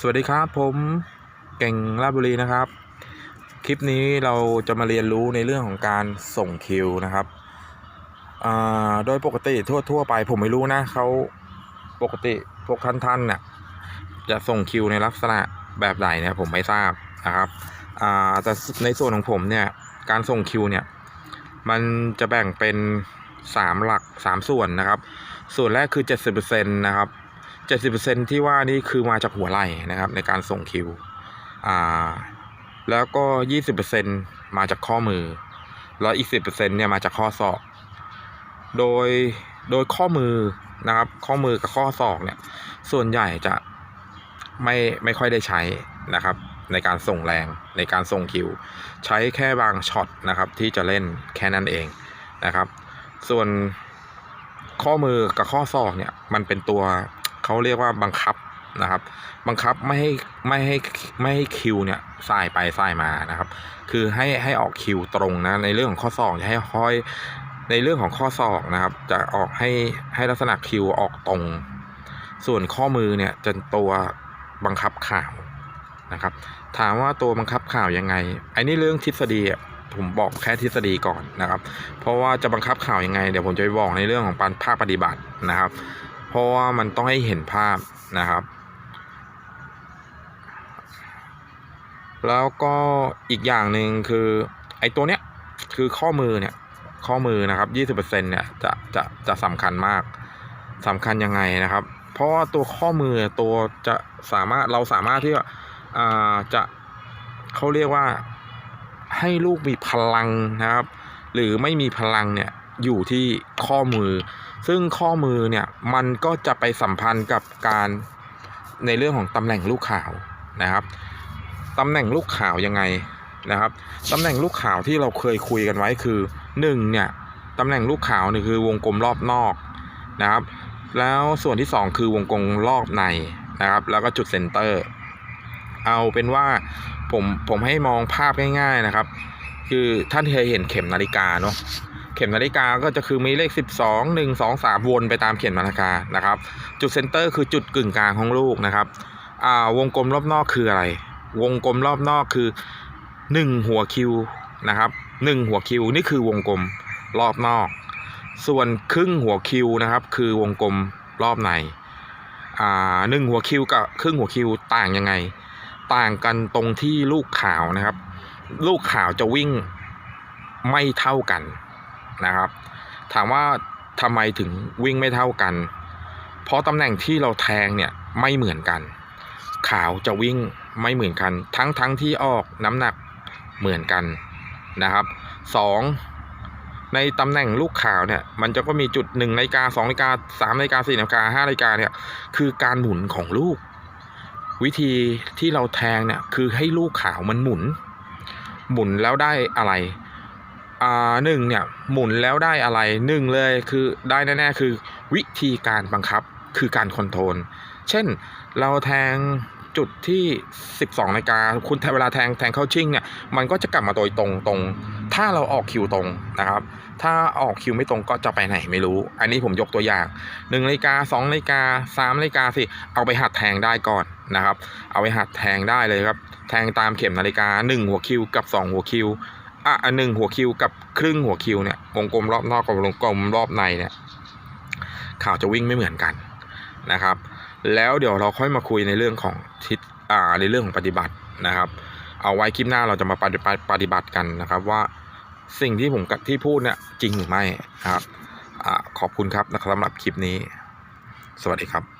สวัสดีครับผมเก่งราบุรีนะครับ คลิปนี้เราจะมาเรียนรู้ในเรื่องของการส่งคิวนะครับโดยปกติทั่วทั่วๆไปผมไม่รู้นะเขาปกติพวกท่านท่านๆเนี่ยจะส่งคิวในลักษณะแบบไหนเนี่ยผมไม่ทราบนะครับแต่ในส่วนของผมเนี่ยการส่งคิวเนี่ยมันจะแบ่งเป็นสามหลักสามส่วนนะครับ ส่วนแรกคือ 70%นะครับ 70%ที่ว่านี่คือมาจากหัวไหล่นะครับ ในการส่งคิวอ่าแล้วก็ 20%มาจากข้อมือ แล้วอีก 10%เนี่ยมาจากข้อศอก โดยโดยข้อมือนะครับ ข้อมือกับข้อศอกเนี่ย ส่วนใหญ่จะไม่ไม่ค่อยได้ใช้นะครับ ในการส่งแรงในการส่งคิว ใช้แค่บางช็อตนะครับ ที่จะเล่นแค่นั้นเองนะครับ ส่วนข้อมือกับข้อศอกเนี่ย มันเป็นตัว เขาเรียกว่าบังคับนะครับ บังคับไม่ให้ไม่ให้ไม่ให้คิวเนี่ยสายไปสายมานะครับ คือให้ให้ออกคิวตรงนะในเรื่องของข้อศอกจะให้ค่อยในเรื่องของข้อศอกนะครับ จะออกให้ให้ลักษณะคิวออกตรง ส่วนข้อมือเนี่ยจะตัวบังคับข่าวนะครับ ถามว่าตัวบังคับข่าวยังไงไอ้นี่เรื่องทฤษฎีผมบอกแค่ทฤษฎีก่อนนะครับ เพราะว่าจะบังคับข่าวยังไง เดี๋ยวผมจะไปบอกในเรื่องของภาคปฏิบัตินะครับ เพราะว่ามันต้องให้เห็นภาพนะครับ แล้วก็อีกอย่างหนึ่งคือไอ้ตัวเนี้ยคือข้อมือเนี่ยข้อมือนะครับยี่สิบเปอร์เซ็นเนี่ยจะจะจะสำคัญมากสำคัญยังไงนะครับ เพราะว่าตัวข้อมือตัวจะสามารถเราสามารถที่จะอ่าจะเขาเรียกว่าให้ลูกมีพลังนะครับ หรือไม่มีพลังเนี่ย อยู่ที่ข้อมือ ซึ่งข้อมือเนี่ยมันก็จะไปสัมพันธ์กับการในเรื่องของตำแหน่งลูกข่าวนะครับตำแหน่งลูกข่าวยังไงนะครับตำแหน่งลูกข่าวที่เราเคยคุยกันไว้คือหนึ่งเนี่ยตำแหน่งลูกข่าวนี่คือวงกลมรอบนอกนะครับ แล้วส่วนที่สองคือวงกลมรอบในนะครับ แล้วก็จุดเซนเตอร์ เอาเป็นว่าผมผมให้มองภาพง่าย ๆนะครับ คือท่านเคยเห็นเข็มนาฬิกาเนาะ เข็มนาฬิกาก็จะคือมีเลข 12 1 2 3 วนไปตามเข็มนาฬิกานะครับ จุดเซนเตอร์คือจุดกึ่งกลางของลูกนะครับวงกลมรอบนอกคืออะไร วงกลมรอบนอกคือ 1 หัวคิวนะครับ1หัวคิวนี่คือวงกลมรอบนอก ส่วนครึ่งหัวคิวนะครับ คือวงกลมรอบในอ่าหนึ่งหัวคิวกับครึ่งหัวคิวต่างยังไง ต่างกันตรงที่ลูกขาวนะครับ ลูกขาวจะวิ่งไม่เท่ากัน นะครับ ถามว่าทำไมถึงวิ่งไม่เท่ากัน เพราะตำแหน่งที่เราแทงเนี่ยไม่เหมือนกัน ขาวจะวิ่งไม่เหมือนกัน ทั้งทั้งที่ออกน้ำหนักเหมือนกันนะครับสองในตำแหน่งลูกขาวเนี่ย มันจะก็มีจุดหนึ่งนาฬิกาสองนาฬิกาสามนาฬิกาสี่นาฬิกาห้านาฬิกาเนี่ย คือการหมุนของลูก วิธีที่เราแทงเนี่ย คือให้ลูกขาวมันหมุน หมุนแล้วได้อะไร อ่าหนึ่งเนี่ยหมุนแล้วได้อะไรหนึ่งเลยคือได้แน่ๆคือวิธีการบังคับคือการคอนโทรลเช่นเราแทงจุดที่ 12นาฬิกาคุณเวลาแทงแทงเข้าชิ่งเนี่ยมันก็จะกลับมาโดยตรงตรง ถ้าเราออกคิวตรงนะครับ ถ้าออกคิวไม่ตรงก็จะไปไหนไม่รู้ อันนี้ผมยกตัวอย่าง1นาฬิกา2นาฬิกา3นาฬิกาสิเอาไปหัดแทงได้ก่อนนะครับ เอาไปหัดแทงได้เลยครับ แทงตามเข็มนาฬิกา 1 หัวคิวกับ 2 หัวคิว อะหนึ่งหัวคิวกับครึ่งหัวคิวเนี่ยวงกลมรอบนอกกับวงกลมรอบในเนี่ยข่าวจะวิ่งไม่เหมือนกันนะครับ แล้วเดี๋ยวเราค่อยมาคุยในเรื่องของทิศอ่าในเรื่องของปฏิบัตินะครับ เอาไว้คลิปหน้าเราจะมาปฏิบัติปฏิบัติกันนะครับว่าสิ่งที่ผมที่พูดเนี่ยจริงหรือไม่นะครับอ่าขอบคุณครับนะครับสำหรับคลิปนี้ สวัสดีครับ